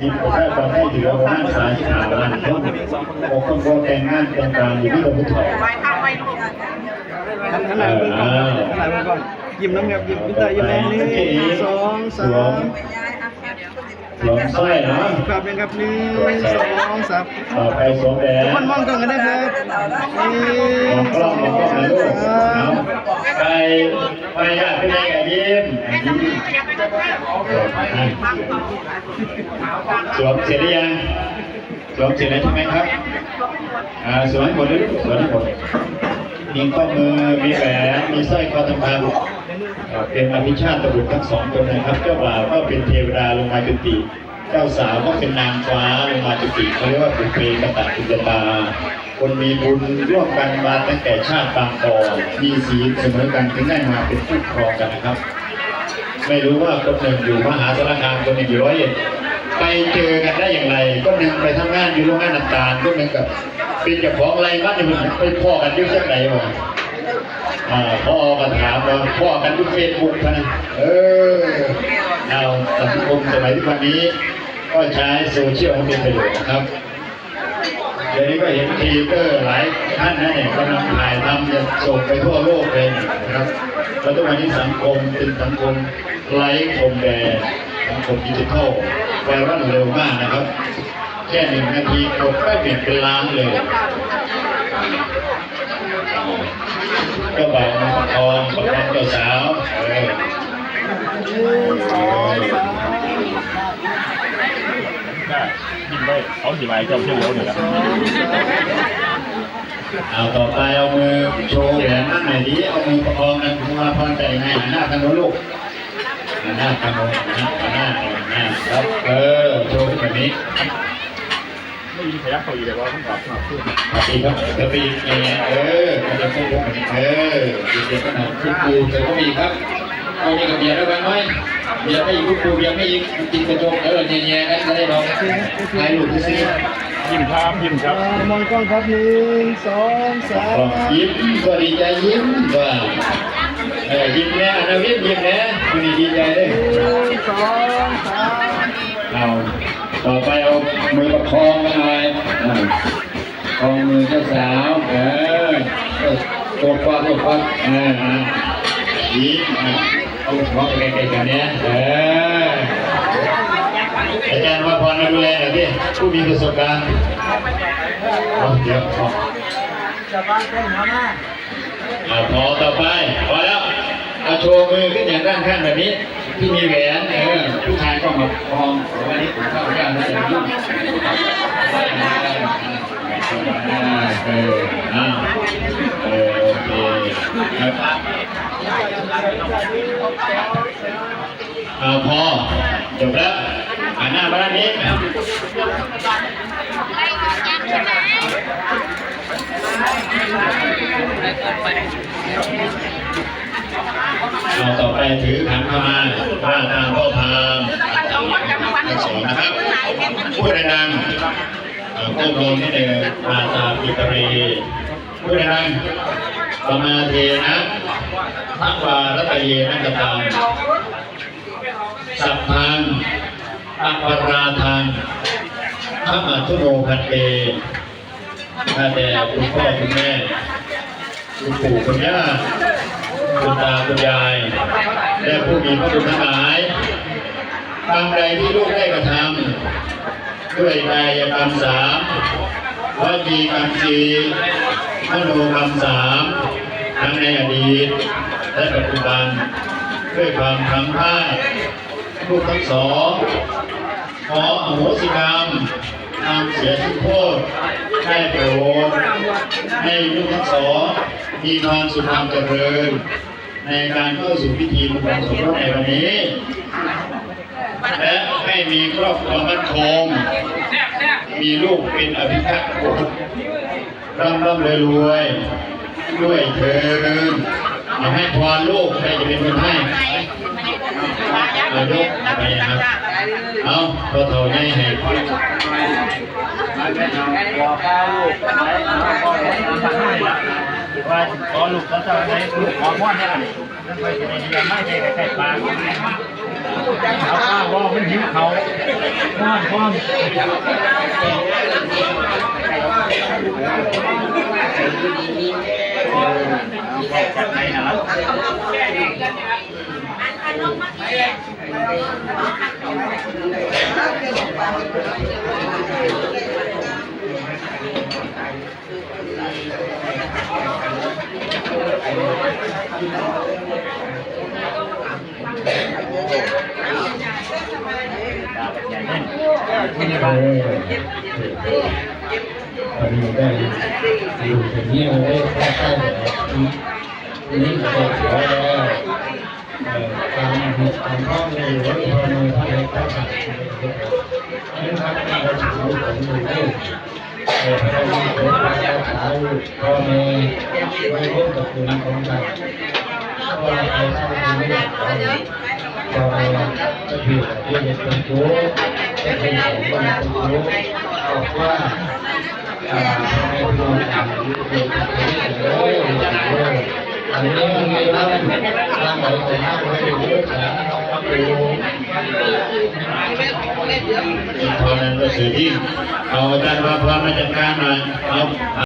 ทีมผมได้ความให้เหลือประมาณสามสิบห้าล้านคนหกคนโบแต่งงานแต่งการอยู่ที่ตะพุทธไปทำไปลูกหันหันหลังเบิ่งก่อนหันหลังเบิ่งก่อนยิ้มน้ำครับยิ้มยิ้มตายิ้มแรงนึ่สองสามหลงสร้อยนะครับเป็นครับหนึ่งสองสามต่อไปสวมแหวทุกคนมองตรงกันนะครับหนึ่งสองงมองกล้องสาม ไปไปอะไปไหนกันยิ้มสวมเสร็จหรือยังสวมเสร็จแล้วใช่ไหมครับอ่าสวมให้หมดเลยสวมให้หมดมีข้อมือมีแหวนมีสร้อยคอทองคำเป็นอภิชาติบุตรทั้งสองคนนะครับ เจ้าบ่าวก็เป็นเทวดาลงมาจุติ เจ้าสาวก็เป็นนางฟ้าลงมาจุติเขาเรียกว่าปุเพกตะปุจตา คนมีบุญร่วมกันมาตั้งแต่ชาติปางก่อนมีสีเสมอกันถึงได้มาเป็นคู่ครองกันนะครับ ไม่รู้ว่าคนหนึ่งอยู่มหาสารคามคนหนึ่งอยู่ร้อยเอ็ดไปเจอกันได้อย่างไรคนหนึ่งไปทำงานอยู่โรงงานน้ำตาลคนหนึ่งกับเป็นเจ้าของไรบ้านอยู่ไปพ่อกันอยุ่งจากไหนวะพ่อกันถามว่าพ่อกันทุกเฟซบุ๊กนะเออเอาสังคมสมัยทุกวันนี้ ก็ใช้โซเชียลให้เป็นประโยชน์นะครับเดี๋ยวนี้ก็เห็นทีเตอร์หลายท่านนะเนี่ยกำลังถ่ายทำจะส่งไปทั่วโลกเลยนะครับเพราะทุกวันนี้สังคมเป็นสังคมไร้คมแดนสังคมดิจิทัลไวรันเร็วมากนะครับ แค่หนึ่งนาทีกดไปเปลี่ยนเป็นล้านเลย เขาสีไม้เจ้าเชื่อเลี้ยวเลยนะเอาต่อไปเอามือโชว์แหวนนั่นหน่อยดิเอามือประคองกันมาพรใจไงหันหน้าทางโน้นลูกหันหน้าทางโน้นนะหันหน้าหันหน้าครับเออโชว์แบบนี้ไม่ยินขยับเขาอีกแต่ว่าต้องตอบมาพูดปฏิครับกระปีเอเออมันจะพูดแบบนี้เออเด็กๆก็หน่อยคุณครูเธอก็มีครับ เอานี่กับเบียร์แล้วกันไหมเบียร์ไม่อีกคุณครูเบียร์ไม่อีกกินกระจกเออเนี่ยๆกันจะได้ลองถ่ายรูปที่ซื้อยิ้มครับยิ้มครับอ่ามองกล้องครับหนึ่งสองสาก็มยิ้มก็ดีใจยิ้มว่าเออยิ้มแน่นะยิ้มยิ้มแน่คุณดีใจเลยหนึ่งสองสามเอาต่อไปเอามือประคองกันหน่อยอ่าคองมือเจ้าสาวเออเออตัวควักตัวควักเอออะยิ้มอะ เอาควักใกลๆกันเนี้ยเอออาจารย์ว่าพรมาดูแลหน่อยดิผู้มีประสบการณ์เดี๋ยวขออ่าพอต่อไปพอแล้วเอาโชว์มือขึ้นอย่างด้านข้างแบบนี้ ที่มีแหวนเออผู้ชายก็มาคล้องวันนี้ผมเข้าข้างนะอย่ายุ่งเอออ่าเออโอเคครับ เอาพอจบแล้วอ่านหน้ามาด้านนี้เอาต่อไปถือขันเข้ามาว่าตามพ่อพามสองนะครับพูดดังก้มลงนิดหนึ่งมาตาปิตรีพูดดังๆประมาเทนะทักวารัตเยนักตัง สัพพังอัปราทังพระมาทุโนพันเตข้าแต่คุณพ่อคุณแม่คุณปู่คุณย่าคุณตาคุณยาย และผู้มีพระคุณทั้งหลายทำใดที่ลูกได้กระทำด้วยกายกรรมสามวจีกรรมสี่มโนกรรมสามทั้งในอดีตและปัจจุบันด้วยความทำพลาด ลูกทั้งสองขออโหสิกรรมทำเสียทุกโทษให้โปรดให้ลูกทั้งสองมีความสุขความเจริญ ในการเข้าสู่พิธีมงคลสมรสในวันนี้ และให้มีครอบครัวมั่นคง มีลูกเป็นอภิชักบุตรร่ำร่ำรวยรวยด้วยเถิดเอาให้พรลูกใครจะเป็นคนให้ อายกเอาไปนะครับเอาพอเท่านี้ให้บอกข้าลูกไปเอาพ่อแล้ว่าขอลูกแล้วจะได้ลูกขอม้อได้ไหมไปในเดือนไม่ใช่ไข่ปลาเอาข้าวว่ามันหิวเขาม้อนม้อนจัดให้นะครับ พอดีได้อยู่อย่างนี้เราได้เข้าใกล้แบบนี้นี่ก็เสียแล้วการมีการท่องในรถพอในที่เราตั้งใจนี่ครับเราถือของมือเล่นแต่พอมีเป็นการรักษาพอในไม่ร่วมกับคุณของกันก็เราไปสร้างที่นี่ก็ก็คือที่เป็นตัวเป็นของคนเป็นตัวบอกว่าอันนี้มันไม่ได้ ร่างไหนแต่หน้าไม่ได้เยอะแต่เราไปดูเพราะนั้นก็สื่อที่เอาอาจารย์มาพรมาจัดการหน่อยเอา